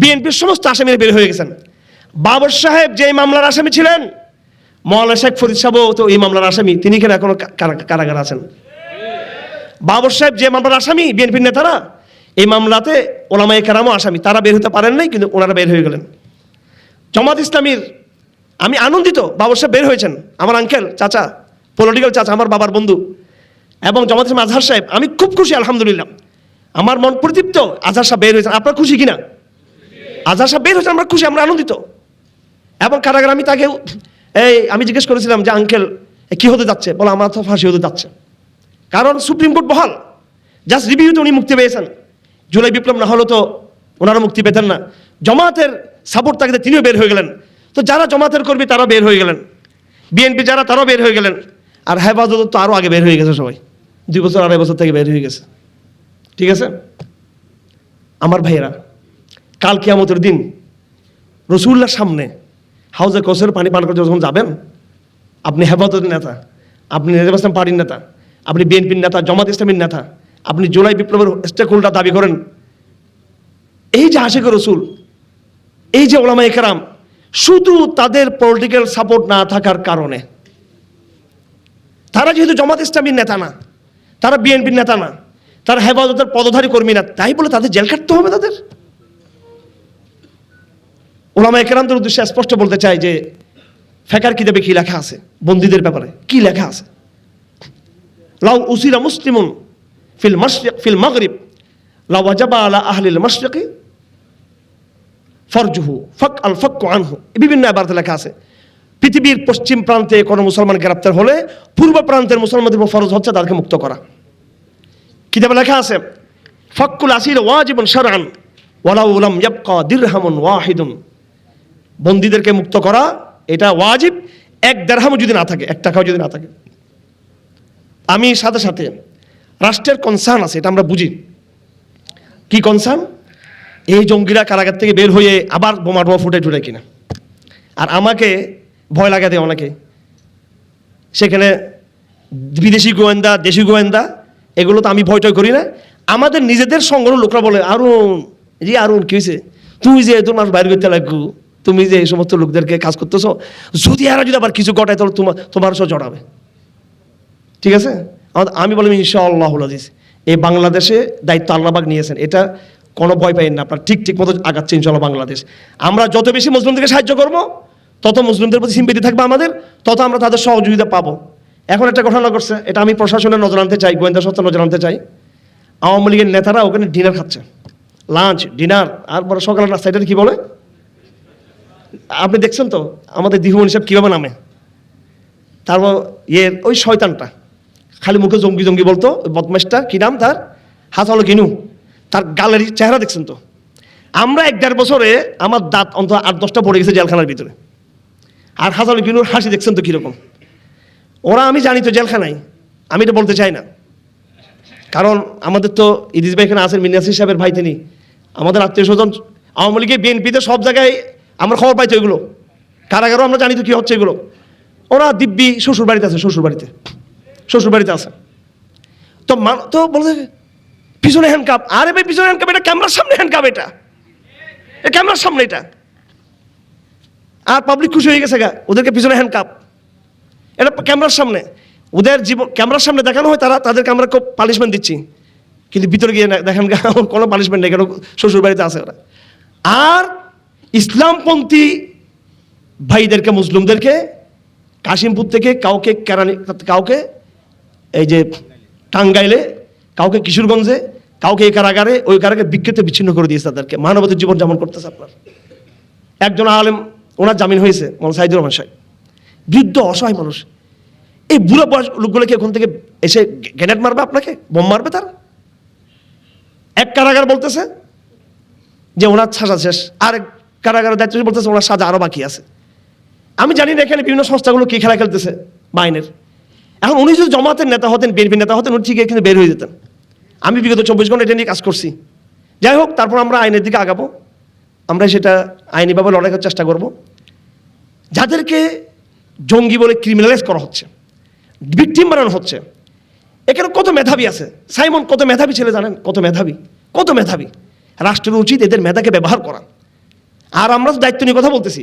বিএনপির সমস্ত আসামিরা বের হয়ে গেছেন। বাবর সাহেব যে মামলার আসামি ছিলেন মৌলানা শেখ ফরিদ সাহেবও তো এই মামলার আসামি, তিনি কেন এখনও কারাগার আছেন? বাবর সাহেব যে মামলার আসামি, বিএনপির নেতারা, এই মামলাতে ওলামাই কেরামও আসামি। তারা বের হতে পারেন নাই, কিন্তু ওনারা বের হয়ে গেলেন। জামাত ইসলামীর, আমি আনন্দিত বাবর সাহেব বের হয়েছেন, আমার আঙ্কেল চাচা পলিটিক্যাল চাচা, আমার বাবার বন্ধু, এবং জামাত ইসলাম আজহার সাহেব। আমি খুব খুশি, আলহামদুলিল্লাহ। আমার মন প্রদীপ্ত আজহার সাহেব বের হয়েছেন। আপনার খুশি কিনা? আজহার সাহেব বের হয়েছেন, আমরা খুশি, আমরা আনন্দিত। এবং কারাগার আমি তাকে এই, আমি জিজ্ঞেস করেছিলাম যে, আঙ্কেল কি হতে যাচ্ছে? বলো, আমার তো ফাঁসি হতে যাচ্ছে। কারণ সুপ্রিম কোর্ট বহাল। জাস্ট রিভিউতে উনি মুক্তি পেয়েছেন। জুলাই বিপ্লব না হলে তো ওনারা মুক্তি পেতেন না। জমাতের সাপোর্ট থাকতে তিনিও বের হয়ে গেলেন। তো যারা জমাতের কর্মী, তারা বের হয়ে গেলেন। বিএনপি যারা, তারাও বের হয়ে গেলেন। আর হেফাজত তো আরও আগে বের হয়ে গেছে সবাই। দুই বছর, আড়াই বছর থেকে বের হয়ে গেছে। ঠিক আছে? আমার ভাইয়েরা কাল কিয়ামতের দিন রসুল্লার সামনে হাউজে কসের পানি পান করতে যখন যাবেন, আপনি হেফাজতের নেতা, আপনি নেজাম ইসলাম পার্টির নেতা, আপনি বিএনপির নেতা, জামাত ইসলামীর নেতা, আপনি জুলাই বিপ্লবের স্টেক হোল্ডার দাবি করেন। এই যে আশেখ রসুল, এই যে ওলামা একরাম, শুধু তাদের পলিটিক্যাল সাপোর্ট না থাকার কারণে, তারা যেহেতু জামাত ইসলামীর নেতা না, তারা বিএনপির নেতা না, তারা হেফাজতের পদধারী কর্মী না, তাই বলে তাদের জেল কাটতে হবে তাদের? ওলামা একরামদের উদ্দেশ্যে স্পষ্ট বলতে চাই যে ফেকার কিতাবে কি লেখা আছে? বন্দীদের ব্যাপারে কি লেখা আছে? লাউ উসিরা মুসলিমুন ফিল মাশরিক, ফিল মাগরিব, লাউ ওয়াজাবা আলা আহলিল মাশরিকি ফরজুহু, ফক আল ফক আনহু। বিভিন্ন এবারতে লেখা আছে। পৃথিবীর পশ্চিম প্রান্তে কোনো মুসলমান গ্রেপ্তার হলে পূর্ব প্রান্তের মুসলমানদের উপর ফরজ হচ্ছে তাদেরকে মুক্ত করা। কিতাবে লেখা আছে? ফক্কুল আসির ওয়াজিবুন শারআন, ওয়ালাউ লাম ইয়াবকা দিরহামুন ওয়াহিদুন। বন্দীদেরকে মুক্ত করা, এটা ওয়াজিব। এক দেড়হামও যদি না থাকে, এক টাকাও যদি না থাকে। আমি সাথে সাথে রাষ্ট্রের কনসার্ন আছে, এটা আমরা বুঝি। কি কনসার্ন এই জঙ্গিরা কারাগার থেকে বের হয়ে আবার বোমা টোমা ফুটে টুটে কিনা। আর আমাকে ভয় লাগা দেয় অনেকে। সেখানে বিদেশি গোয়েন্দা, দেশি গোয়েন্দা, এগুলো তো আমি ভয় টয় করি না। আমাদের নিজেদের সংগঠন লোকরা বলে, আরুন জি আরুন, কী হয়েছে তুই যে তোর মাস বাইর করতে লাগু তুমি যে এই সমস্ত লোকদেরকে কাজ করতেছো, যদি এরা যদি আবার কিছু ঘটায়, তাহলে তোমার তোমার সব জড়াবে। ঠিক আছে? আমি বললাম ইনশাআল্লাহ আজিজ, এই বাংলাদেশে দায়িত্ব আল্লাহবাগ নিয়েছেন। এটা কোনো ভয় পাইন না, আপনার ঠিক ঠিক মতো আগাচ্ছে ইনশাল্লাহ বাংলাদেশ। আমরা যত বেশি মুসলিমদেরকে সাহায্য করব, তত মুসলিমদের প্রতি সিম্পিতি থাকবে আমাদের, তত আমরা তাদের সহযোগিতা পাবো। এখন একটা ঘটনা করছে এটা আমি প্রশাসনের নজর আনতে চাই, গোয়েন্দা সংস্থার নজর আনতে চাই। আওয়ামী লীগের নেতারা ওখানে ডিনার খাচ্ছে। লাঞ্চ, ডিনার, আর বড় সকালের নাস্তা এটা কি বলে? আপনি দেখছেন তো? আমাদের দিহুমন সাহেব কীভাবে নামে? তারপর ইয়ে ওই শয়তানটা। খালি মুখে জঙ্গি জঙ্গি বলতো, ওই বদমাসটা কী নাম তার? হাত হলো কিনু তার গালের চেহারা দেখছেন তো? আমরা এক দেড় বছরে আমার দাঁত অন্তত আট, দশটা পড়ে গেছে জেলখানার ভিতরে। আর হাসান কিনুর হাসি দেখছেন তো কীরকম? ওরা আমি জানি তো জেলখানায়। আমি এটা বলতে চাই না। কারণ আমাদের তো ইদিস ভাই এখানে আছেন, মিনাসির সাহেবের ভাই তিনি। আমাদের আত্মীয় স্বজন, আওয়ামী লীগের বিএনপিতে সব জায়গায় আমরা খবর পাইতো এগুলো কারাগারও আমরা জানি তো কী হচ্ছে এগুলো। ওরা দিব্যি শ্বশুর বাড়িতে আছে শ্বশুর বাড়িতে শ্বশুর বাড়িতে আছে। তো মান, তো বলছে পিছনে হ্যান্ডকাপ আরে ভাই, পিছনে হ্যান্ডকাপ এটা ক্যামেরার সামনে হ্যান্ডকাপ এটা। এ ক্যামেরার সামনে এটা। আর পাবলিক খুশি হয়ে গেছে গা, ওদেরকে পিছনে হ্যান্ডকাপ এটা ক্যামেরার সামনে। ওদের জীবন ক্যামেরার সামনে দেখানো হয় তারা, তাদেরকে আমরা খুব পানিশমেন্ট দিচ্ছি। কিন্তু ভিতরে গিয়ে দেখেন কোনো পানিশমেন্ট নেই, কেন শ্বশুর বাড়িতে আছে ওরা। আর ইসলামপন্থী ভাইদেরকে, মুসলিমদেরকে, কাশিমপুর থেকে কাউকে কেরানি কাউকে এই যে টাঙ্গাইলে, কাউকে কিশোরগঞ্জে, কাউকে এই কারাগারে, ওই কারাগারে বিক্ষিপ্ত বিচ্ছিন্ন করে দিয়েছে তাদেরকে। মানবতার জীবন যেমন করতেছে আপনার। একজন আলেম, ওনার জামিন হয়েছে, মোহাম্মদ সাইদুর রহমান সাহেব। বৃদ্ধ, অসহায় মানুষ। এই বুড়ো বয়স লোকগুলোকে ওখান থেকে এসে গ্যানেট মারবে আপনাকে? বোম মারবে তারা? এক কারাগার বলতেছে যে ওনার সাজা শেষ। আর এক কারাগারের দায়িত্ব বলতেছে ওনার সাজা আরও বাকি আছে। আমি জানি না এখানে বিভিন্ন সংস্থাগুলো কি খেলা খেলতেছে বাইনের এখন উনি যদি জমাতের নেতা হতেন বিএনপি নেতা হতেন, উনি ঠিক কিন্তু বের হয়ে যেতেন। আমি বিগত চব্বিশ ঘণ্টা এটা নিয়ে কাজ করছি। যাই হোক, তারপর আমরা আইনের দিকে আগাবো। আমরা সেটা আইনিভাবে লড়াই করার চেষ্টা করব। যাদেরকে জঙ্গি বলে ক্রিমিনালাইজ করা হচ্ছে ভিকটিম বানানো হচ্ছে, এখানে কত মেধাবী আছে? সাইমন, কত মেধাবী ছেলে জানেন? কত মেধাবী? কত মেধাবী? রাষ্ট্রের উচিত এদের মেধাকে ব্যবহার করা। আর আমরা দায়িত্ব নিয়ে কথা বলতেছি।